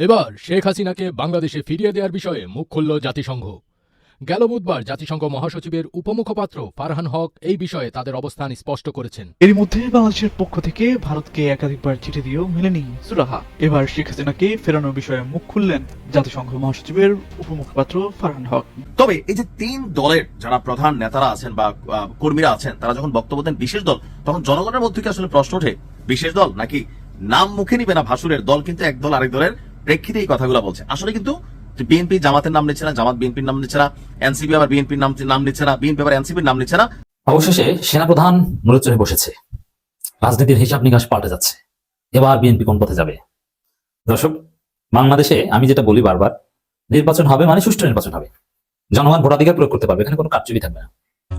এবার শেখ হাসিনাকে বাংলাদেশে ফিরিয়ে দেওয়ার বিষয়ে মুখ খুলল জাতিসংঘ। গেল বুধবার জাতিসংঘ মহাসচিবের উপমুখপাত্র ফারহান হক এই বিষয়ে তাদের অবস্থান স্পষ্ট করেছেন। এর মধ্যে বাংলাদেশের পক্ষ থেকে ভারতকে একাধিকবার চিঠি দিয়েও মেলেনি সুরাহা। এবার শেখ হাসিনাকে ফেরানোর বিষয়ে মুখ খুললেন জাতিসংঘ মহাসচিবের উপমুখপাত্র ফারহান হক। তবে এই যে তিন দলের যারা প্রধান নেতারা আছেন বা আহ, কর্মীরা আছেন তারা যখন বক্তব্য দেন বিশেষ দল তখন জনগণের মধ্যে কি আসলে প্রশ্ন ওঠে? বিশেষ দল নাকি নাম মুখে নিবে না ভাসুরের দল কিন্তু এক দল আরেক দলের প্রেক্ষিতে এই কথাগুলো বলছে। আসলে কিন্তু বিএনপি জামাতের নাম নিচ্ছে না, জামাত বিএনপির নাম নিচ্ছে না, এনসিপি আবার বিএনপির নাম নাম নিচ্ছে না, বিএনপি আবার এনসিপির নাম নিচ্ছে না। অবশেষে সেনাপ্রধান মূলচরে বসেছে। রাজনীতির হিসাব নিকাশ পাল্টে যাচ্ছে। এবার বিএনপি কোন পথে যাবে? দর্শক, বাংলাদেশে আমি যেটা বলি বারবার, নির্বাচন হবে মানে সুষ্ঠু নির্বাচন হবে। জনগণ ভোটাধিকার প্রয়োগ করতে পারবে, এখানে কোনো কারচুপি থাকবে না।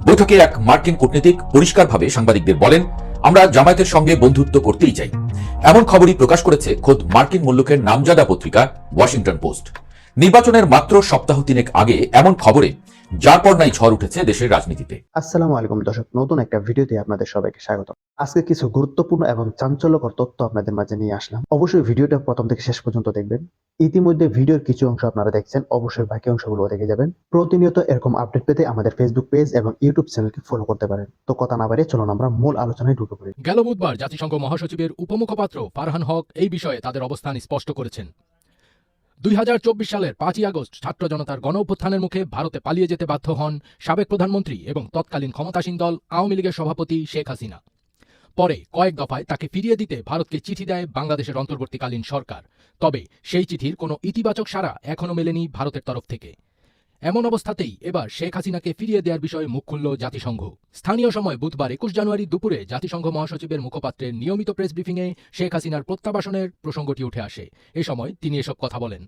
বৈঠকে এক মার্কিন কূটনীতিক পরিষ্কারভাবে সাংবাদিকদের বলেন, আমরা জামায়াতের সঙ্গে বন্ধুত্ব করতেই চাই। এমন খবরই প্রকাশ করেছে খোদ মার্কিন মূল্যকের নামজাদা পত্রিকা, ওয়াশিংটন পোস্ট। নির্বাচনের মাত্র সপ্তাহ তিনেক আগে এমন খবরে যার পর নাই ঝড় উঠেছে দেশের রাজনীতিতে। আসসালামু আলাইকুম দর্শক নতুন একটা ভিডিওতে আপনাদের সবাইকে স্বাগত। আজকে কিছু গুরুত্বপূর্ণ এবং চাঞ্চল্যকর তথ্য আপনাদের মাঝে নিয়ে আসলাম। অবশ্যই ভিডিওটা প্রথম থেকে শেষ পর্যন্ত দেখবেন। ইতিমধ্যে ভিডিওর কিছু অংশ আপনারা দেখছেন অবশ্যই বাকি অংশগুলো দেখে যাবেন। প্রতিনিয়ত এরকম আপডেট পেতে আমাদের ফেসবুক পেজ এবং ইউটিউব চ্যানেলকে ফলো করতে পারেন। তো কথা না বাড়িয়ে চলুন আমরা মূল আলোচনায় ঢুকে পড়ি। গেল বুধবার জাতিসংঘ মহাসচিবের উপমুখপাত্র ফারহান হক এই বিষয়ে তাদের অবস্থান স্পষ্ট করেছেন। দুই হাজার চব্বিশ সালের পাঁচই আগস্ট ছাত্র জনতার গণ অভ্যুত্থানের মুখে ভারতে পালিয়ে যেতে বাধ্য হন সাবেক প্রধানমন্ত্রী এবং তৎকালীন ক্ষমতাসীন দল আওয়ামী লীগের সভাপতি শেখ হাসিনা। পরে কয়েক দফায় তাকে ফিরিয়ে দিতে ভারতকে চিঠি দেয় বাংলাদেশের অন্তর্বর্তীকালীন সরকার। তবে সেই চিঠির কোনো ইতিবাচক সাড়া এখনও মেলেনি ভারতের তরফ থেকে। এমন অবস্থাতেই এবার শেখ হাসিনাকে ফিরিয়ে দেওয়ার বিষয়ে মুখ খুলল জাতিসংঘ। স্থানীয় সময় বুধবার একুশ জানুয়ারি দুপুরে জাতিসংঘ মহাসচিবের মুখপাত্রের নিয়মিত প্রেস ব্রিফিংয়ে শেখ হাসিনার প্রত্যাবাসনের প্রসঙ্গটি উঠে আসে। এ সময় তিনি এসব কথা বলেন।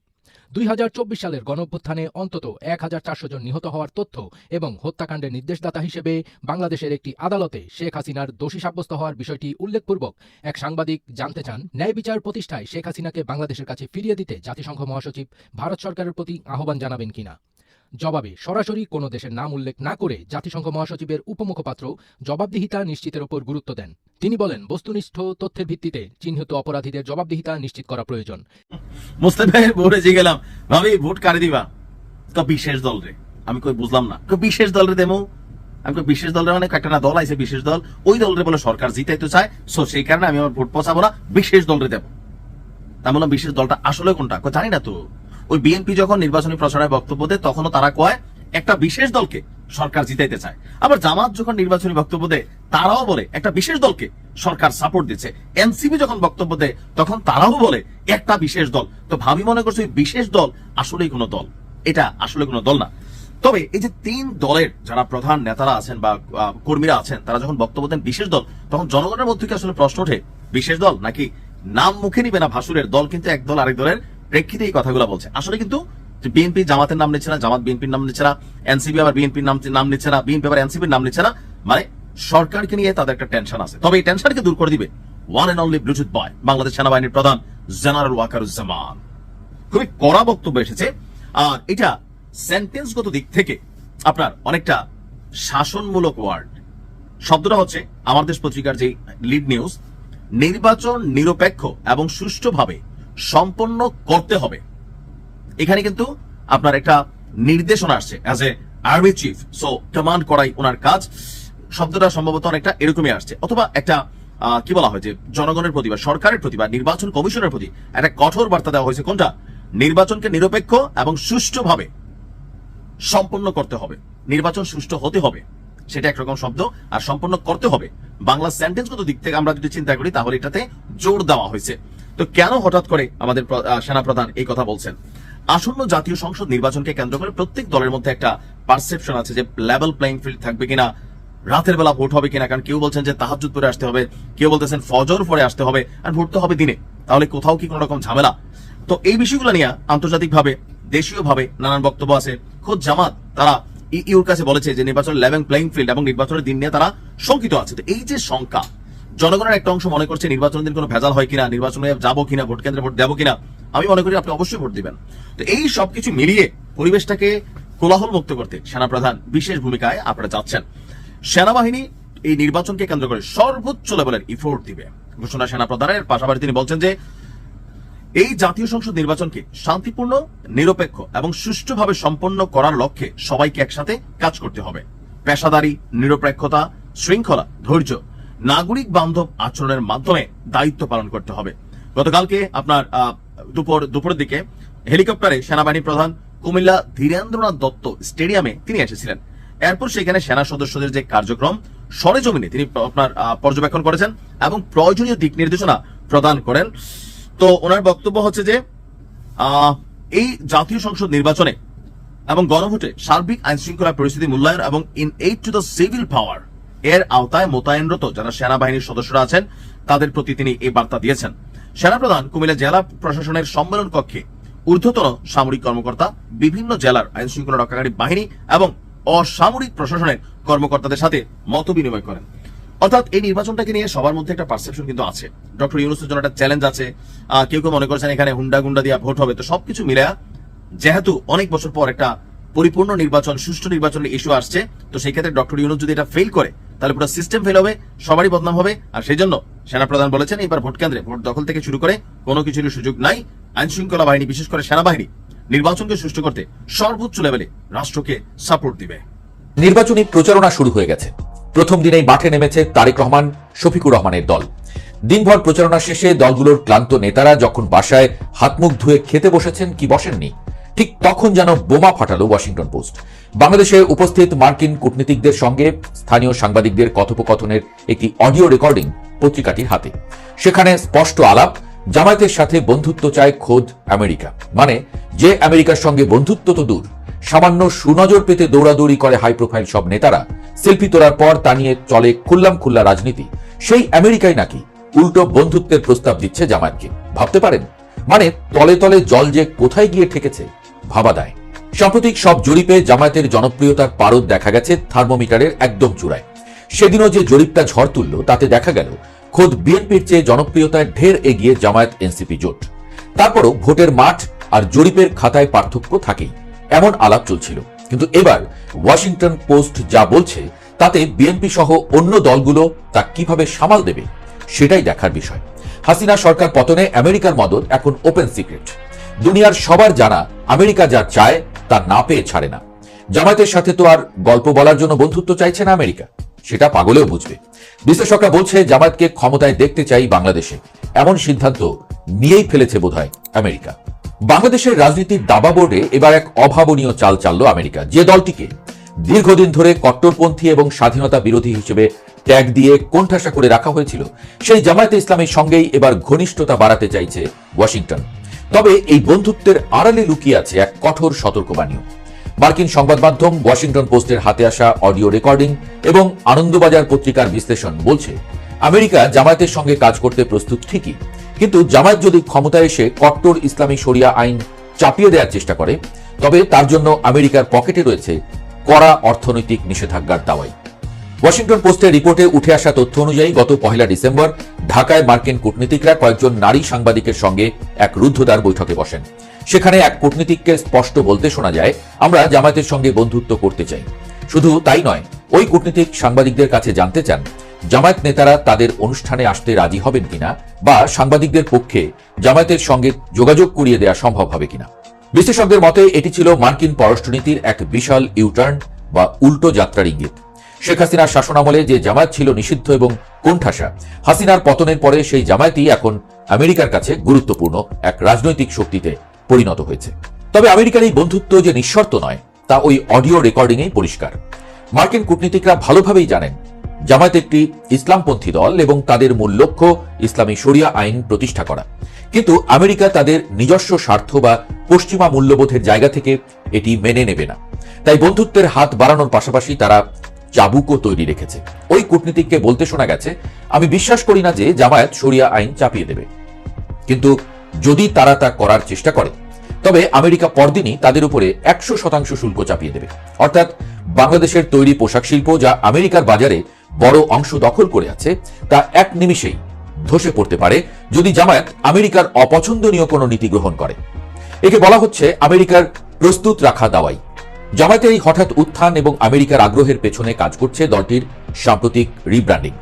দুই হাজার চব্বিশ সালের গণঅভ্যুত্থানে অন্তত এক হাজার চারশো জন নিহত হওয়ার তথ্য এবং হত্যাকাণ্ডের নির্দেশদাতা হিসেবে বাংলাদেশের একটি আদালতে শেখ হাসিনার দোষী সাব্যস্ত হওয়ার বিষয়টি উল্লেখপূর্বক এক সাংবাদিক জানতে চান, ন্যায় বিচার প্রতিষ্ঠায় শেখ হাসিনাকে বাংলাদেশের কাছে ফিরিয়ে দিতে জাতিসংঘ মহাসচিব ভারত সরকারের প্রতি আহ্বান জানাবেন কিনা। জবাবে সরাসরি কোনো দেশের নাম উল্লেখ না করে জাতিসংঘ মহাসচিবের উপমুখপাত্র জবাবদিহিতা নিশ্চিতের ওপর গুরুত্ব দেন। তিনি বলেন, বস্তুনিষ্ঠ তথ্যের ভিত্তিতে চিহ্নিত অপরাধীদের জবাবদিহিতা নিশ্চিত করা প্রয়োজন। তো বিশেষ দল রে। আমি কই বুঝলাম না। কই বিশেষ দল রে আমি বিশেষ দল মানে একটা না দল আছে বিশেষ দল। ওই দল রে বলে সরকার জিতাইতে চায়, সো সেই কারণে আমি আমার ভোট পচাবো না, বিশেষ দল রে দেবো। তা বললাম বিশেষ দলটা আসলে কোনটা? জানি না তো। ওই বিএনপি যখন নির্বাচনী প্রচারে বক্তব্য দেয়, তখনও তারা কয়, একটা বিশেষ দলকে সরকার জিতাইতে চায়। আবার জামাত যখন নির্বাচনী বক্তব্য দেয়, তারাও বলে, একটা বিশেষ দলকে সরকার সাপোর্ট দিচ্ছে। এনসিপি যখন বক্তব্য দেয়, তখন তারাও বলে, একটা বিশেষ দল। তো ভাবি মনে করছে ওই বিশেষ দল আসলেই কোনো দল। এটা আসলে কোনো দল না। তবে এই যে তিন দলের যারা প্রধান নেতারা আছেন বা কর্মীরা আছেন, তারা যখন বক্তব্য দেন বিশেষ দল, তখন জনগণের মধ্যে কি আসলে প্রশ্ন ওঠে? বিশেষ দল নাকি নাম মুখে নিবে না ভাসুরের? দল কিন্তু এক দল আরেক দলের প্রেক্ষিতে এই কথাগুলো বলছে। আসলে কিন্তু বিএনপি জামাতের নাম নিচ্ছে না, জামাত বিএনপির নাম নিচ্ছে না, এনসিপি আবার বিএনপির নাম নাম নিচ্ছে না, বিএনপি আবার এনসিপির নাম নিচ্ছে না। মানে সরকারকে নিয়ে তাদের একটা টেনশন আছে। তবে এই টেনশনকে দূর করে দিবে one and only Bluetooth boy Bangladesh সেনাবাহিনীর প্রধান জেনারেল ওয়াকারুজ্জামান। খুবই কড়া বক্তব্য এসেছে। আর এটা সেন্টেন্সগত দিক থেকে আপনার অনেকটা শাসনমূলক ওয়ার্ড শব্দটা হচ্ছে আমার দেশ পত্রিকার যে লিড নিউজ নির্বাচন নিরপেক্ষ এবং সুষ্ঠুভাবে সম্পন্ন করতে হবে। এখানে কিন্তু আপনার একটা নির্দেশনা আসছে as a army chief so command করাই ওনার কাজ। শব্দটা সম্ভবত অনেকটা এরকমই আসছে, অথবা একটা কি বলা হয় যে জনগণের প্রতি বা সরকারের প্রতি বা নির্বাচন কমিশনের প্রতি একটা কঠোর বার্তা দেওয়া হয়েছে, কোনটা? নির্বাচনকে নিরপেক্ষ এবং সুষ্ঠুভাবে সম্পন্ন করতে হবে। নির্বাচন সুষ্ঠু হতে হবে, সেটা একরকম শব্দ, আর সম্পন্ন করতে হবে। বাংলা সেন্টেন্সগত দিক থেকে আমরা যদি চিন্তা করি, তাহলে এটাতে জোর দেওয়া হয়েছে। তো কেন হঠাৎ করে আমাদের সেনাপ্রধান এই কথা বলছেন? আসন্ন জাতীয় সংসদ নির্বাচনকে কেন্দ্র করে প্রত্যেক দলের মধ্যে একটা পারসেপশন আছে যে লেভেল প্লেইং ফিল্ড থাকবে কিনা, রাতের বেলা ভোট হবে কিনা, কারণ কেউ বলছেন যে তাহাজুদ পরে আসতে হবে, কেউ বলতেছেন ফজর পরে আসতে হবে, আর ভোট তো হবে দিনে। তাহলে কোথাও কি কোনো রকম ঝামেলা? তো এই বিষয়গুলো নিয়ে আন্তর্জাতিকভাবে, দেশীয়ভাবে নানান বক্তব্য আছে। খোদ জামাত, তারা ইউর কাছে বলেছে যে নির্বাচন লেভেল প্লেইং ফিল্ড এবং নির্বাচনের দিন নিয়ে তারা শঙ্কিত আছে। তো এই যে শঙ্কা জনগণের একটা অংশ মনে করছে নির্বাচনের দিন কোনো ভেজাল হয় কিনা, নির্বাচনে যাব কিনা, ভোট কেন্দ্রে ভোট দেবো কিনা, আমি মনে করি আপনি অবশ্যই ভোট দিবেন। তো এই সবকিছু মিলিয়ে পরিবেশটাকে কোলাহল মুক্ত করতে সেনাপ্রধান বিশেষ ভূমিকায় আপনারা যাচ্ছেন। সেনাবাহিনী এই নির্বাচনকে কেন্দ্র করে সর্বোচ্চ লেভেলের ইফোর্ট দিবে। ঘোষণা সেনাপ্রধানের, পাশাপাশি তিনি বলছেন যে, এই জাতীয় সংসদ নির্বাচনকে শান্তিপূর্ণ, নিরপেক্ষ এবং সুষ্ঠুভাবে সম্পন্ন করার লক্ষ্যে সবাইকে একসাথে কাজ করতে হবে। পেশাদারি, নিরপেক্ষতা, শৃঙ্খলা, ধৈর্য নাগরিক বান্ধব আচরণের মাধ্যমে দায়িত্ব পালন করতে হবে। গতকালকে আপনার দুপুর, দুপুরের দিকে হেলিকপ্টারে সেনাবাহিনী প্রধান কুমিল্লা ধীরেন্দ্রনাথ দত্ত স্টেডিয়ামে তিনি এসেছিলেন। এরপর সেখানে সেনা সদস্যদের যে কার্যক্রম, সরেজমিনে তিনি আপনার পর্যবেক্ষণ করেছেন এবং প্রয়োজনীয় দিক নির্দেশনা প্রদান করেন। তো ওনার বক্তব্য হচ্ছে যে এই জাতীয় সংসদ নির্বাচনে এবং গণভোটে সার্বিক আইন শৃঙ্খলা পরিস্থিতি মূল্যায়ন এবং in aid to the civil power এর আওতায় মোতায়েনরত যারা সেনাবাহিনীর সদস্যরা আছেন, তাদের প্রতি তিনি এই বার্তা দিয়েছেন। সেনাপ্রধান কুমিল্লা জেলা প্রশাসনের সম্মেলন কক্ষে ঊর্ধ্বতন সামরিক কর্মকর্তা, বিভিন্ন জেলার আইন শৃঙ্খলা রক্ষাকারী বাহিনী এবং অসামরিক প্রশাসনের কর্মকর্তাদের সাথে মত বিনিময় করেন। অর্থাৎ এই নির্বাচনটাকে নিয়ে সবার মধ্যে একটা পারসেপশন কিন্তু আছে। ডক্টর ইউনুসের জন্য একটা চ্যালেঞ্জ আছে। কেউ কেউ মনে করছেন এখানে হুন্ডা গুন্ডা দিয়ে ভোট হবে। তো সবকিছু মিলে যেহেতু অনেক বছর পর একটা পরিপূর্ণ নির্বাচন, সুষ্ঠু নির্বাচনের ইস্যু আসছে, তো সেই ক্ষেত্রে ডক্টর ইউনুস যদি এটা ফেল করে, তাহলে পুরো সিস্টেম ফেল হবে, সবারই বদনাম হবে, আর সেই জন্য সেনাপ্রধান বলেছেন এবার ভোট কেন্দ্রে ভোট দখল থেকে শুরু করে কোনো কিছুরই সুযোগ নাই আইন শৃঙ্খলা বাহিনী, বিশেষ করে সেনাবাহিনী, নির্বাচনকে সুষ্ঠু করতে সর্বোচ্চ লেভেলে রাষ্ট্রকে সাপোর্ট দিবে। নির্বাচনী প্রচারণা শুরু হয়ে গেছে। প্রথম দিনেই মাঠে নেমেছে তারেক রহমান, শফিকুর রহমানের দল। দিনভর প্রচারণা শেষে দলগুলোর ক্লান্ত নেতারা যখন বাসায় হাতমুখ ধুয়ে খেতে বসেছেন, কি বসেননি? ঠিক তখন যেন বোমা ফাটালো ওয়াশিংটন পোস্ট। বাংলাদেশে উপস্থিত মার্কিন কূটনীতিকদের সঙ্গে স্থানীয় সাংবাদিকদের কথোপকথনের একটি অডিও রেকর্ডিং পত্রিকাটির হাতে। সেখানে স্পষ্ট আলাপ, জামায়াতের সাথে বন্ধুত্ব চায় খোদ আমেরিকা। মানে যে আমেরিকার সঙ্গে বন্ধুত্ব তো দূর, সামান্য সুনজর পেতে দৌড়াদৌড়ি করে হাই প্রোফাইল সব নেতারা, সেলফি তোলার পর তা নিয়ে চলে খুল্লাম খুল্লা রাজনীতি। সেই আমেরিকায় নাকি উল্টো বন্ধুত্বের প্রস্তাব দিচ্ছে জামায়াতকে। ভাবতে পারেন? মানে তলে তলে জল যে কোথায় গিয়ে ঠেকেছে ভাবা দেয় সাম্প্রতিক সব জরিপে জামায়াতের জনপ্রিয়তার পারদ দেখা গেছে থার্মোমিটারের একদম চূড়ায়। সেদিনও যে জরিপটা ঝড় তুলল, তাতে দেখা গেল, খোদ বিএনপির চেয়ে জনপ্রিয়তায় ঢের এগিয়ে জামায়াত এনসিপি জোট। তারপরও ভোটের মাঠ আর জরিপের খাতায় পার্থক্য থাকেই, এমন আলাপ চলছিল। কিন্তু এবার ওয়াশিংটন পোস্ট যা বলছে, তাতে বিএনপি সহ অন্য দলগুলো তা কীভাবে সামাল দেবে, সেটাই দেখার বিষয়। হাসিনা সরকার পতনে আমেরিকার মদত এখন ওপেন সিক্রেট। দুনিয়ার সবার জানা আমেরিকা যা চায়, তা না পেয়ে ছাড়ে না। জামায়াতের সাথে তো আর গল্প বলার জন্য বন্ধুত্ব চাইছে না আমেরিকা। সেটা পাগলেও বুঝবে। বিশ্লেষকরা বলছে, জামায়াতকে ক্ষমতায় দেখতে চাই বাংলাদেশে। এমন সিদ্ধান্ত নিয়েই ফেলেছে বোধহয় আমেরিকা। বাংলাদেশের রাজনীতির দাবা বোর্ডে এবার এক অভাবনীয় চাল চালল আমেরিকা, যে দলটিকে দীর্ঘদিন ধরে কট্টরপন্থী এবং স্বাধীনতা বিরোধী হিসেবে ট্যাগ দিয়ে কোণঠাসা করে রাখা হয়েছিল। সেই জামায়াতে ইসলামের সঙ্গেই এবার ঘনিষ্ঠতা বাড়াতে চাইছে ওয়াশিংটন। তবে এই বন্ধুত্বের আড়ালে লুকিয়ে আছে এক কঠোর সতর্কবাণীও। মার্কিন সংবাদ মাধ্যম ওয়াশিংটন পোস্টের হাতে আসা অডিও রেকর্ডিং এবং আনন্দবাজার পত্রিকার বিশ্লেষণ বলছে, আমেরিকা জামায়াতের সঙ্গে কাজ করতে প্রস্তুত ঠিকই, কিন্তু জামায়াত যদি ক্ষমতায় এসে কট্টর ইসলামী শরিয়া আইন চাপিয়ে দেওয়ার চেষ্টা করে, তবে তার জন্য আমেরিকার পকেটে রয়েছে কড়া অর্থনৈতিক নিষেধাজ্ঞার দাওয়াই। ওয়াশিংটন পোস্টের রিপোর্টে উঠে আসা তথ্য অনুযায়ী গত পহেলা ডিসেম্বর ঢাকায় মার্কিন কূটনীতিকরা কয়েকজন নারী সাংবাদিকের সঙ্গে এক রুদ্ধদ্বার বৈঠকে বসেন। সেখানে এক কূটনীতিককে স্পষ্ট বলতে শোনা যায়, আমরা জামায়াতের সঙ্গে বন্ধুত্ব করতে চাই। শুধু তাই নয়, ওই কূটনীতিক সাংবাদিকদের কাছে জানতে চান, জামায়াত নেতারা তাদের অনুষ্ঠানে আসতে রাজি হবেন কিনা বা সাংবাদিকদের পক্ষে জামায়াতের সঙ্গে যোগাযোগ করিয়ে দেওয়া সম্ভব হবে কিনা। বিশ্লেষকদের মতে, এটি ছিল মার্কিন পররাষ্ট্রনীতির এক বিশাল ইউটার্ন বা উল্টো যাত্রার ইঙ্গিত। শেখ হাসিনার শাসনামলে যে জামায়াত ছিল নিষিদ্ধ এবং কোণঠাসা, হাসিনার পতনের পরে সেই জামায়াতই এখন আমেরিকার কাছে গুরুত্বপূর্ণ এক রাজনৈতিক শক্তিতে পরিণত হয়েছে। তবে আমেরিকার এই বন্ধুত্ব যে নিঃশর্ত নয়, তা ওই অডিও রেকর্ডিংয়েই পরিষ্কার। মার্কিন কূটনীতিকরা ভালোভাবেই জানেন, জামায়াত একটি ইসলামপন্থী দল এবং তাদের মূল লক্ষ্য ইসলামী শরিয়া আইন প্রতিষ্ঠা করা। কিন্তু আমেরিকা তাদের নিজস্ব স্বার্থ বা পশ্চিমা মূল্যবোধের জায়গা থেকে এটি মেনে নেবে না। তাই বন্ধুত্বের হাত বাড়ানোর পাশাপাশি তারা চাবুকও তৈরি রেখেছে। ওই কূটনীতিককে বলতে শোনা গেছে, আমি বিশ্বাস করি না যে জামায়াত শরিয়া আইন চাপিয়ে দেবে। কিন্তু যদি তারা তা করার চেষ্টা করে, তবে আমেরিকা পরদিনই তাদের উপরে একশো শতাংশ শুল্ক চাপিয়ে দেবে। অর্থাৎ বাংলাদেশের তৈরি পোশাক শিল্প যা আমেরিকার বাজারে বড় অংশ দখল করে আছে, তা এক নিমিষেই ধসে পড়তে পারে যদি জামায়াত আমেরিকার অপছন্দনীয় কোনো নীতি গ্রহণ করে। একে বলা হচ্ছে আমেরিকার প্রস্তুত রাখা দাওয়াই। জামায়াতের এই হঠাৎ উত্থান এবং আমেরিকার আগ্রহের পেছনে কাজ করছে দলটির সাম্প্রতিক রিব্র্যান্ডিং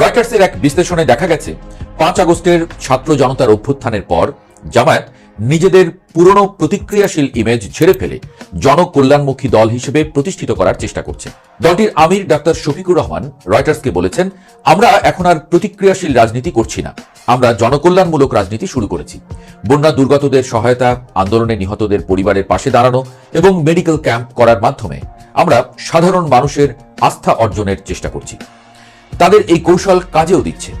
রয়টার্সের এক বিশ্লেষণে দেখা গেছে, পাঁচ আগস্টের ছাত্র জনতার অভ্যুত্থানের পর জামায়াত নিজেদের পুরনো প্রতিক্রিয়াশীল ইমেজ ছেড়ে ফেলে জনকল্যাণমুখী দল হিসেবে প্রতিষ্ঠিত করার চেষ্টা করছে। দলটির আমির ডাক্তার শফিকুর রহমান রয়টার্সকে বলেছেন, আমরা এখন আর প্রতিক্রিয়াশীল রাজনীতি করছি না। আমরা জনকল্যাণমূলক রাজনীতি শুরু করেছি। বন্যা দুর্গতদের সহায়তা, আন্দোলনে নিহতদের পরিবারের পাশে দাঁড়ানো এবং মেডিকেল ক্যাম্প করার মাধ্যমে আমরা সাধারণ মানুষের আস্থা অর্জনের চেষ্টা করছি। তাদের এই কৌশল কাজেও দিচ্ছে।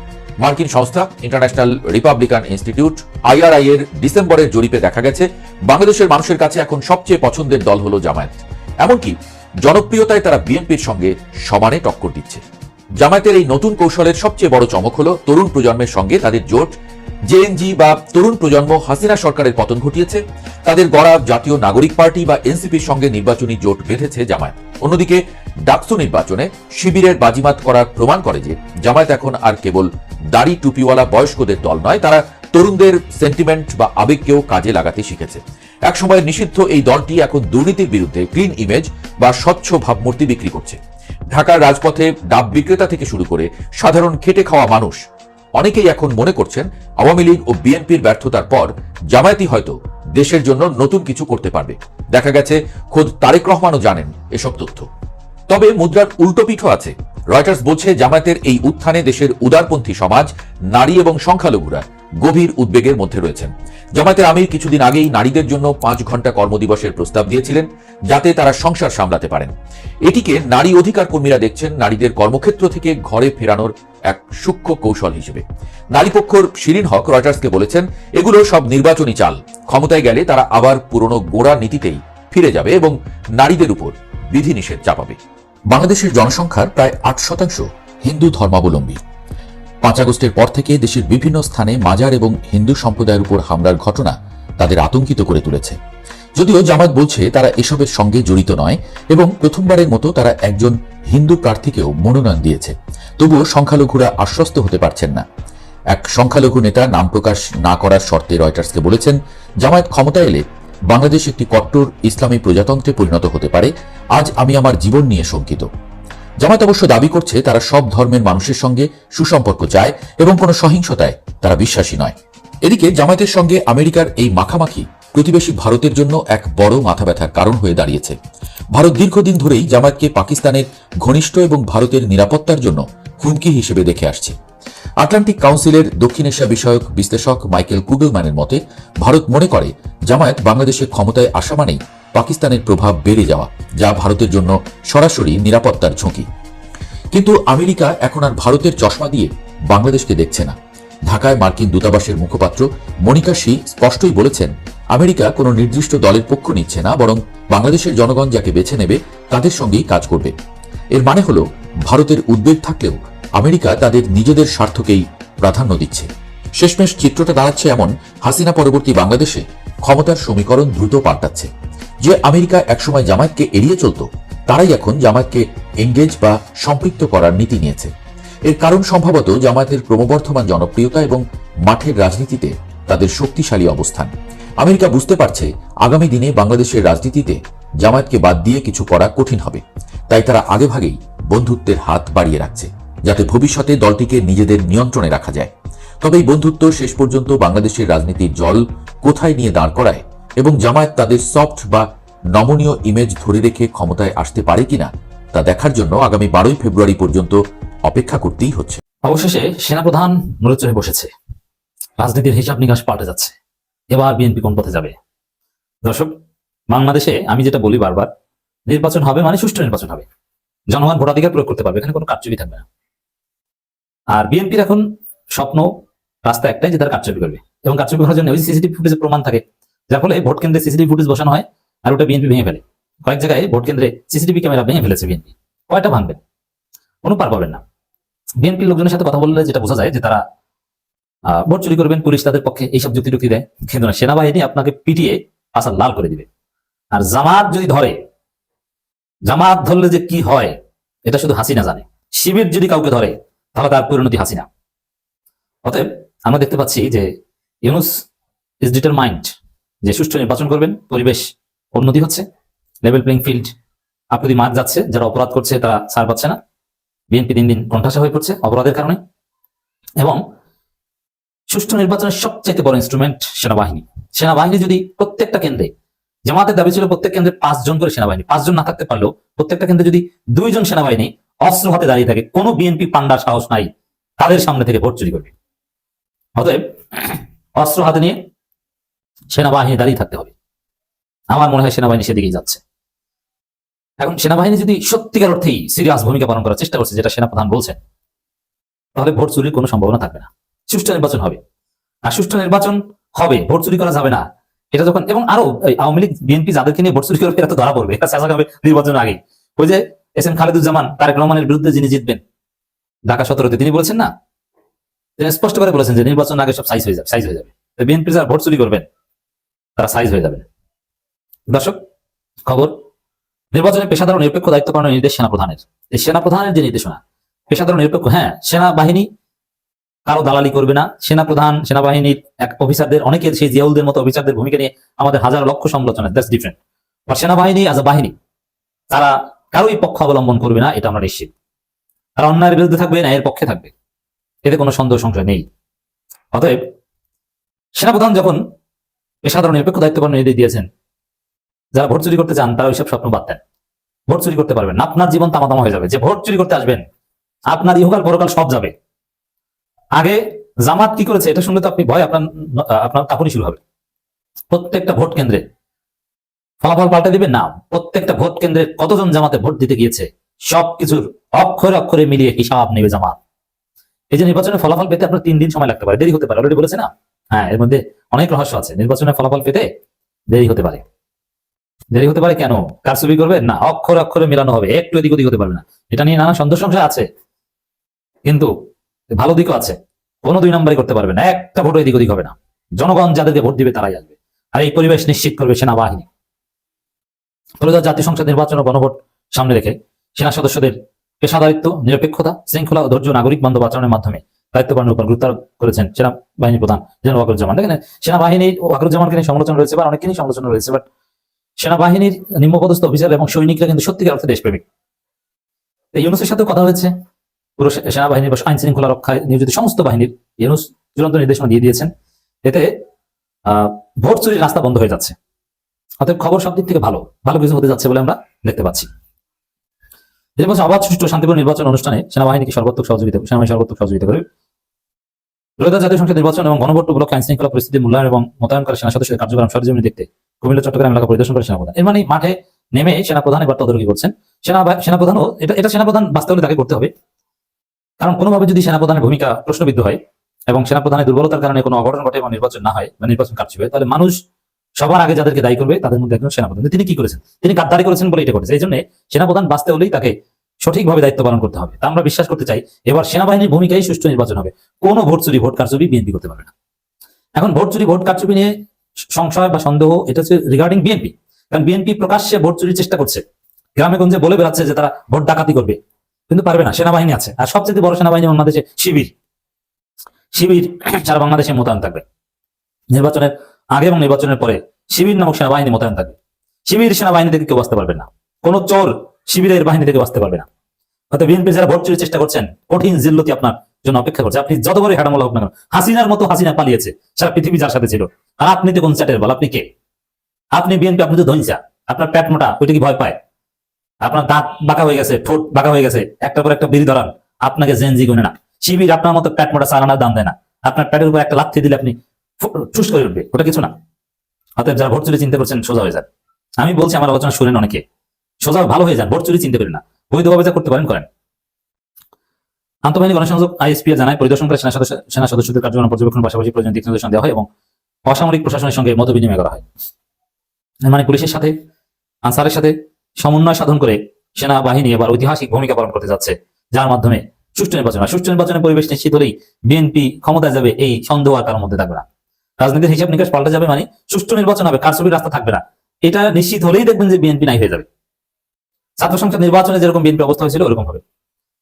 মার্কিন সংস্থা ইন্টারন্যাশনাল রিপাবলিকান ইনস্টিটিউট আইআরআই এর ডিসেম্বরের জরিপে দেখা গেছে, বাংলাদেশের মানুষের কাছে এখন সবচেয়ে পছন্দের দল হলো জামায়াত। এমনকি জনপ্রিয়তায় তারা বিএনপির সঙ্গে সমানে টক্কর দিচ্ছে। জামায়াতের এই নতুন কৌশলের সবচেয়ে বড় চমক হলো তরুণ প্রজন্মের সঙ্গে তাদের জোট। জেএনজি বা তরুণ প্রজন্ম হাসিনা সরকারের পতন ঘটিয়েছে। তাদের গড়া জাতীয় নাগরিক পার্টি বা এনসিপির সঙ্গে নির্বাচনী জোট বেঁধেছে জামায়াত। অন্যদিকে ডাকসু নির্বাচনে শিবিরের বাজিমাত করার প্রমাণ করে যে জামায়াত এখন আর কেবল দাড়ি টুপিওয়ালা বয়স্কদের দল নয়, তারা তরুণদের সেন্টিমেন্ট বা আবেগকেও কাজে লাগাতে শিখেছে। একসময় নিষিদ্ধ এই দলটি এখন দুর্নীতির বিরুদ্ধে ক্লিন ইমেজ বা স্বচ্ছ ভাবমূর্তি বিক্রি করছে। ঢাকার রাজপথে ডাব বিক্রেতা থেকে শুরু করে সাধারণ খেটে খাওয়া মানুষ অনেকেই এখন মনে করছেন আওয়ামী লীগ ও বিএনপির ব্যর্থতার পর জামায়াতি হয়তো দেশের জন্য নতুন কিছু করতে পারবে। দেখা গেছে, খোদ তারেক রহমানও জানেন এসব তথ্য। তবে মুদ্রার উল্টো পিঠও আছে। রয়টার্স বলছে, জামায়াতের এই উত্থানে দেশের উদারপন্থী সমাজ, নারী এবং সংখ্যালঘুরা গভীর উদ্বেগের মধ্যে রয়েছেন। জামায়াতের আমির কিছুদিন আগেই নারীদের জন্য পাঁচ ঘণ্টা কর্মদিবসের প্রস্তাব দিয়েছিলেন, যাতে তারা সংসার সামলাতে পারেন। এটিকে নারী অধিকার কর্মীরা দেখছেন, নারীদের কর্মক্ষেত্র থেকে ঘরে ফেরানোর এক সূক্ষ্ম কৌশল হিসেবে। নারীপক্ষর শিরিন হক রয়টার্সকে বলেছেন, এগুলো সব নির্বাচনী চাল। ক্ষমতায় গেলে তারা আবার পুরনো গোড়া নীতিতেই ফিরে যাবে এবং নারীদের উপর বিধিনিষেধ চাপাবে। বাংলাদেশের জনসংখ্যার প্রায় আট শতাংশ হিন্দু ধর্মাবলম্বী। পাঁচ আগস্টের পর থেকে দেশের বিভিন্ন স্থানে মাজার এবং হিন্দু সম্প্রদায়ের উপর হামলার ঘটনা তাদের আতঙ্কিত করে তুলেছে। যদিও জামাত বলছে, তারা এসবের সঙ্গে জড়িত নয় এবং প্রথমবারের মতো তারা একজন হিন্দু প্রার্থীকেও মনোনয়ন দিয়েছে। তবুও সংখ্যালঘুরা আশ্বস্ত হতে পারছেন না। এক সংখ্যালঘু নেতা নাম প্রকাশ না করার শর্তে রয়টার্সকে বলেছেন, জামায়াত ক্ষমতা এলে বাংলাদেশ একটি কট্টর ইসলামী প্রজাতন্ত্রে পরিণত হতে পারে, আজ আমি আমার জীবন নিয়ে শঙ্কিত। জামায়াত অবশ্য দাবি করছে তারা সব ধর্মের মানুষের সঙ্গে সুসম্পর্ক চায় এবং কোনো সহিংসতায় তারা বিশ্বাসী নয়। এদিকে জামায়াতের সঙ্গে আমেরিকার এই মাখামাখি প্রতিবেশী ভারতের জন্য এক বড় মাথা ব্যথার কারণ হয়ে দাঁড়িয়েছে। ভারত দীর্ঘদিন ধরেই জামায়াতকে পাকিস্তানের ঘনিষ্ঠ এবং ভারতের নিরাপত্তার জন্য হুমকি হিসেবে দেখে আসছে। আটলান্টিক কাউন্সিলের দক্ষিণ এশিয়া বিষয়ক বিশ্লেষক মাইকেল কুগলম্যানের মতে, ভারত মনে করে জামায়াত বাংলাদেশে ক্ষমতায় আসা মানেই পাকিস্তানের প্রভাব বেড়ে যাওয়া, যা ভারতের জন্য সরাসরি নিরাপত্তার ঝুঁকি। কিন্তু আমেরিকা এখন আর ভারতের চশমা দিয়ে বাংলাদেশকে দেখছে না। ঢাকায় মার্কিন দূতাবাসের মুখপাত্র মনিকা সি স্পষ্টই বলেছেন, আমেরিকা কোনো নির্দিষ্ট দলের পক্ষ নিচ্ছে না, বরং বাংলাদেশের জনগণ যাকে বেছে নেবে তাদের সঙ্গেই কাজ করবে। এর মানে হলো, ভারতের উদ্বেগ থাকলেও আমেরিকা তাদের নিজেদের স্বার্থকেই প্রাধান্য দিচ্ছে। শেষমেশ চিত্রটা দাঁড়াচ্ছে এমন হাসিনা পরবর্তী বাংলাদেশে ক্ষমতার সমীকরণ দ্রুত পাল্টাচ্ছে। যে আমেরিকা একসময় জামায়াতকে এড়িয়ে চলত, তারাই এখন জামায়াতকে এঙ্গেজ বা সম্পৃক্ত করার নীতি নিয়েছে। এর কারণ সম্ভবত জামায়াতের ক্রমবর্ধমান জনপ্রিয়তা এবং মাঠের রাজনীতিতে তাদের শক্তিশালী অবস্থান। আমেরিকা বুঝতে পারছে, আগামী দিনে বাংলাদেশের রাজনীতিতে জামায়াতকে বাদ দিয়ে কিছু করা কঠিন হবে। তাই তারা আগেভাগেই বন্ধুত্বের হাত বাড়িয়ে রাখছে। যাতে ভবিষ্যতে দলটিকে নিজেদের নিয়ন্ত্রণে রাখা যায়। তবে এই বন্ধুত্ব শেষ পর্যন্ত বাংলাদেশের রাজনীতির জল কোথায় নিয়ে দাঁড় করায় এবং জামায়াত তাদের সফট বা নমনীয় ইমেজ ধরে রেখে ক্ষমতায় আসতে পারে কিনা তা দেখার জন্য আগামী বারোই ফেব্রুয়ারি পর্যন্ত অপেক্ষা করতেই হচ্ছে। অবশেষে সেনাপ্রধান মূলত বসেছে। রাজনীতির হিসাব নিকাশ পাল্টে যাচ্ছে। এবার বিএনপি কোন পথে যাবে? দর্শক, বাংলাদেশে আমি যেটা বলি বারবার, নির্বাচন হবে মানে সুষ্ঠু নির্বাচন হবে। জনগণ ভোটাধিকার প্রয়োগ করতে পারবে, এখানে কোনো কারচুপি থাকবে না। আর বিএনপির এখন স্বপ্ন রাস্তা একটাই যে তারা কারচুপি করবে। এবং কারচুপি করার জন্য ওই সিসিটিভি ফুটেজের প্রমাণ থাকে। যার ফলে ভোট কেন্দ্রে সিসিটিভি ফুটেজ বসানো হয় আর ওটা বিএনপি ভেঙে ফেলে। কয়েক জায়গায় ভোট কেন্দ্রে সিসিটিভি ক্যামেরা ভেঙে ফেলেছে বিএনপি কয়টা ভাঙবে কোনো পার পাবেন না। বিএনপি লোকজনের সাথে কথা বললে যেটা বোঝা যায় যে তারা ভোট চুরি করবেন, পুলিশ তাদের পক্ষে এইসব যুক্তি টুক্তি দেয়। কিন্তু না, সেনাবাহিনী আপনাকে পিটিয়ে আসার লাল করে দিবে। আর জামাত যদি ধরে, জামাত ধরলে যে কি হয়, এটা শুধু হাসিনা জানে। শিবির যদি কাউকে ধরে তাহলে তার পরিণতি হাসিনা। অতএব আমরা দেখতে পাচ্ছি যে ইউনুস ইজ ডিটার মাইন্ড যে সুষ্ঠু নির্বাচন করবেন, পরিবেশ উন্নতি হচ্ছে লেভেল প্লেইং ফিল্ড আপনাদের মার যাচ্ছে, যারা অপরাধ করছে তারা ছাড় পাচ্ছে না, বিএনপি দিন দিন কণ্ঠাসা হয়ে পড়ছে অপরাধের কারণে। এবং সুষ্ঠু নির্বাচনের সবচেয়ে বড় ইনস্ট্রুমেন্ট সেনাবাহিনী। সেনাবাহিনী যদি প্রত্যেকটা কেন্দ্রে, জামাতের দাবি ছিল প্রত্যেক কেন্দ্রে পাঁচজন করে সেনাবাহিনী, পাঁচজন না থাকতে পারলেও প্রত্যেকটা কেন্দ্রে যদি দুইজন সেনাবাহিনী অস্ত্র হাতে দাঁড়িয়ে থাকে। কোনো বিএনপি পান্ডার সাহস নাই। তাদের সামনে থেকে ভোট চুরি করবে। অতএব অস্ত্র হাতে নিয়ে সেনাবাহিনী দাঁড়িয়ে থাকতে হবে। আমার মনে হয় সেনাবাহিনী সেদিকেই যাচ্ছে। এখন সেনাবাহিনী যদি সত্যিকার অর্থেই সিরিয়াস ভূমিকা পালন করার চেষ্টা করছে, যেটা সেনাপ্রধান বলছেন, তাহলে ভোট চুরির কোনো সম্ভাবনা থাকবে না। সুষ্ঠু নির্বাচন হবে। আর সুষ্ঠু নির্বাচন হবে, ভোট চুরি করা যাবে না। এটা যখন এবং আরও আওয়ামী লীগ, বিএনপি যাদেরকে নিয়ে ভোট চুরি করবে এরা তো ধরা পড়বে। এটা চেষ্টা হবে নির্বাচনের আগে ওই যে এস এম খালেদুজ্জামান তারেক রহমানের বিরুদ্ধে যিনি জিতবেন, ঢাকা সতেরোতে, তিনি বলেছেন না? স্পষ্ট করে বলেছেন যে নির্বাচন আগে সব সাইজ হয়ে যাবে সাইজ হয়ে যাবে। বিএনপি যারা ভোট চুরি করবেন, তারা সাইজ হয়ে যাবেন। দর্শক, খবর, নির্বাচনে পেশাদার নিরপেক্ষ দায়িত্ব পালনের নির্দেশ সেনাপ্রধানের। এই সেনাপ্রধানের যে নির্দেশনা পেশাদার নিরপেক্ষ হ্যাঁ সেনাবাহিনী কারও দালালি করবে না। সেনাপ্রধান, সেনাবাহিনীর এক অফিসারদের, অনেকের সেই জিয়াউলদের মতো অফিসারদের ভূমিকা নিয়ে আমাদের হাজার লক্ষ সমালোচনা দ্যাটস ডিফারেন্ট বা সেনাবাহিনী আজ বাহিনী, তারা কারোই পক্ষ অবলম্বন করবে না, এটা আমরা নিশ্চিত। তারা অন্যায়ের বিরুদ্ধে থাকবে ন্যায়ের পক্ষে থাকবে। এতে কোনো সন্দেহ সংশয় নেই। অতএব, সেনাপ্রধান যখন ও নিরপেক্ষ দায়িত্ব পালনের নির্দেশ দিয়েছেন, যারা ভোট চুরি করতে চান, তারা ওইসব স্বপ্ন বাদ দেন। ভোট চুরি করতে পারবেন। আপনার জীবন তামাতামা হয়ে যাবে। যে ভোট চুরি করতে আসবেন, আপনার ইহকাল পরকাল সব যাবে। আগে জামাত কি করেছে, এটা শুনলে তো আপনি ভয়, আপনার আপনার কাপুনি শুরু হবে। প্রত্যেকটা ভোট কেন্দ্রে ফলাফল পাল্টে দিবেন না। প্রত্যেকটা ভোট কেন্দ্রে কতজন জামাতে ভোট দিতে গিয়েছে, সবকিছুর অক্ষরে অক্ষরে মিলিয়ে হিসাব নেবে জামাত? এই যে নির্বাচনের ফলাফল পেতে আপনার তিন দিন সময় লাগতে পারে। দেরি হতে পারে। অলরেডি বলেছে না? হ্যাঁ এর মধ্যে অনেক রহস্য আছে। নির্বাচনের ফলাফল পেতে দেরি হতে পারে। দেরি হতে পারে কেন? কারচুপি করবে না, অক্ষরে অক্ষরে মেলানো হবে। একটু এদিক ওদিক হতে পারবে না। এটা নিয়ে নানা সন্তোষ সংশয় আছে। কিন্তু ভালো দিকও আছে। কোনো দুই নম্বরই করতে পারবে না। একটা ভোট এদিক ওদিক হবে না। জনগণ যাদেরকে ভোট দিবে তারাই আসবে। আর এই পরিবেশ নিশ্চিত করবে সেনাবাহিনী। ফলে জাতীয় সংসদ নির্বাচন ও গণভোট সামনে রেখে সেনা সদস্যদের পেশাদারিত্ব নিরপেক্ষতা শৃঙ্খলা ও ধৈর্য নাগরিক বান্ধব আচরণের মাধ্যমে দায়িত্ব পালনের উপর গুরুত্ব আরোপ করেছেন সেনাবাহিনী প্রধান জেনারেল ওয়াকরুজ্জামান। দেখেন সেনাবাহিনীর ওয়াকরুজ্জামানকে নিয়ে সমালোচনা রয়েছে বা অনেকে নিয়ে সমালোচনা রয়েছে বাট সেনাবাহিনীর নিম্নপদস্থ অফিসার এবং সৈনিকরা কিন্তু সত্যিকার অর্থে দেশপ্রেমিক। এই ইউনুসের সাথে কথা হয়েছে। পুরো সেনাবাহিনীর বা আইন শৃঙ্খলা রক্ষায় নিয়োজিত সমস্ত বাহিনীর ইউনুস চূড়ান্ত নির্দেশনা দিয়ে দিয়েছেন। এতে আহ, ভোট চুরির রাস্তা বন্ধ হয়ে যাচ্ছে। অতএব খবর সব দিক থেকে ভালো। ভালো কিছু হতে যাচ্ছে বলে আমরা দেখতে পাচ্ছি। এর বছর অবাধ, সুষ্ঠু, শান্তিপূর্ণ নির্বাচন অনুষ্ঠানে সেনাবাহিনীকে সর্বোত্তক সহযোগিতা সেনাবাহিনী সর্বোত্তক সহযোগিতা করে রোহিত জাতীয় সংসদ নির্বাচন এবং গণভোট উপলক্ষে আইন শৃঙ্খলা পরিস্থিতি মূল্যায়ন এবং মোতায়েন করে সেনা সদস্যদের কার্যক্রম সরজমিনে দেখতে কুমিল্লা, চট্টগ্রাম এলাকা পরিদর্শন করে সেনাপ্রধান। এর মানে মাঠে নেমে সেনাপ্রধান এবার তদারকি করছেন। সেনা সেনাপ্রধানও এটা এটা সেনাপ্রধান বাস্তবে তাকে করতে হবে। কারণ কোনোভাবে যদি সেনাপ্রধানের ভূমিকা প্রশ্নবিদ্ধ হয় এবং সেনাপ্রধানের দুর্বলতার কারণে কোনো অঘটন ঘটে এবং নির্বাচন না হয় বা নির্বাচন কাটছে হয়, তাহলে মানুষ সবার আগে যাদেরকে দায়ী করবে, তাদের মধ্যে একজন সেনাপ্রধান। তিনি কি করেছেন? তিনি গাদ্দারি করেছেন বলে এটা করেছে এই জন্য সেনাপ্রধান বাঁচতে হলেই তাকে সঠিকভাবে দায়িত্ব পালন করতে হবে। আমরা বিশ্বাস করতে চাই, এবার সেনাবাহিনীর ভূমিকাই সুষ্ঠু নির্বাচন হবে। কোনো ভোট চুরি, ভোট কারচুপি বিএনপি করতে পারবে না। এখন ভোট চুরি, ভোট কারচুপি নিয়ে সংশয় বা সন্দেহ, এটা হচ্ছে রিগার্ডিং বিএনপি। কারণ বিএনপি প্রকাশ্যে ভোট চুরির চেষ্টা করছে। গ্রামে গঞ্জে বলে বেড়াচ্ছে যে তারা ভোট ডাকাতি করবে। কিন্তু পারবে না, সেনাবাহিনী আছে। আর সবচেয়ে বড় সেনাবাহিনী বাংলাদেশে শিবির। শিবির সারা বাংলাদেশে মোতায়েন থাকবে। নির্বাচনের আগে এবং নির্বাচনের পরে শিবির নামক সেনাবাহিনী মোতায়েন থাকবে। শিবির সেনাবাহিনী থেকে কেউ বাঁচতে পারবে না। কোন চোর শিবিরের বাহিনী থেকে বাঁচতে পারবে না। হয়তো বিএনপি যারা ভোট চুরির চেষ্টা করছেন, কঠিন জিল্লতি আপনার জন্য অপেক্ষা করছে। আপনি যত বড় হেডামলা হোক না কেন, হাসিনার মতো হাসিনা পালিয়েছে, সারা পৃথিবী যার সাথে ছিল। আর আপনি তো কোন চ্যাটের বল, আপনি কে? আপনি বিএনপি, আপনি তো ধৈঞ্চা আপনার পেট মোটা, ওইটা কি ভয় পায়? আপনার দাঁত বাঁকা হয়ে গেছে, ঠোঁট বাঁকা হয়ে গেছে একটা পর একটা বিড়ি ধরান। আপনাকে জেনজি গুনে না। শিবির আপনার মতো পেট মোটা চালানার দাম দেয় না। আপনার প্যাটের উপর একটা লাথি দিলে আপনি ঠুস করে উঠবে, ওটা কিছু না। অতএব যারা ভোট চুরি চিন্তা করছেন, সোজা হয়ে যান। আমি বলছি আমার আলোচনা শুনেন অনেকে। সোজা ভালো হয়ে যান, ভোট চুরি চিন্তা করেন না। বৈধভাবে যা করতে পারেন, করেন। আন্তঃবাহিনী গণসংযোগ আইএসপি জানায়, পরিদর্শন করে সেনা সদস্য সেনা সদস্যদের কার্যক্রম পর্যবেক্ষণ, পাশাপাশি প্রয়োজন দিক নির্দেশনা দেওয়া হয় এবং অসামরিক প্রশাসনের সঙ্গে মত বিনিময় করা হয়। মানে পুলিশের সাথে, আনসারের সাথে সমন্বয় সাধন করে সেনাবাহিনী এবার ঐতিহাসিক ভূমিকা পালন করতে যাচ্ছে, যার মাধ্যমে সুষ্ঠু নির্বাচন সুষ্ঠু নির্বাচনের পরিবেশ নিশ্চিত হলেই বিএনপি ক্ষমতায় যাবে, এই সন্দেহ আর কারোর মধ্যে থাকবে না। রাজনীতির হিসাব নিকাশ পাল্টে যাবে মানে সুষ্ঠু নির্বাচন হবে, কারচুপির রাস্তা থাকবে না। এটা নিশ্চিত হলেই দেখবেন যে বিএনপি নাই হয়ে যাবে। ছাত্র সংসদ নির্বাচনে যেরকম বিএনপি অবস্থা হয়েছিল, ওরকম হবে।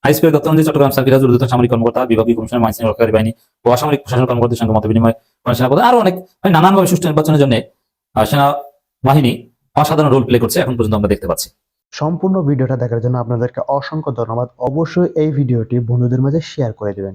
আইসিপির দপ্তরমন্ত্রী চট্টগ্রাম সার্কিট ঊর্ধ্বতন সামরিক কর্মকর্তা, বিভাগীয় কমিশনের মাইন রক্ষাকারী বাহিনী ও অসামরিক প্রশাসন কর্মকর্তাদের সঙ্গে মত বিনিময় সেনাপ্রধান আরও অনেক মানে নানানভাবে সুষ্ঠু নির্বাচনের জন্য সেনা বাহিনী অসাধারণ রোল প্লে করছে, এখন পর্যন্ত আমরা দেখতে পাচ্ছি। সম্পূর্ণ ভিডিওটা দেখার জন্য আপনাদেরকে অসংখ্য ধন্যবাদ। অবশ্যই এই ভিডিওটি বন্ধুদের মাঝে শেয়ার করে দিবেন।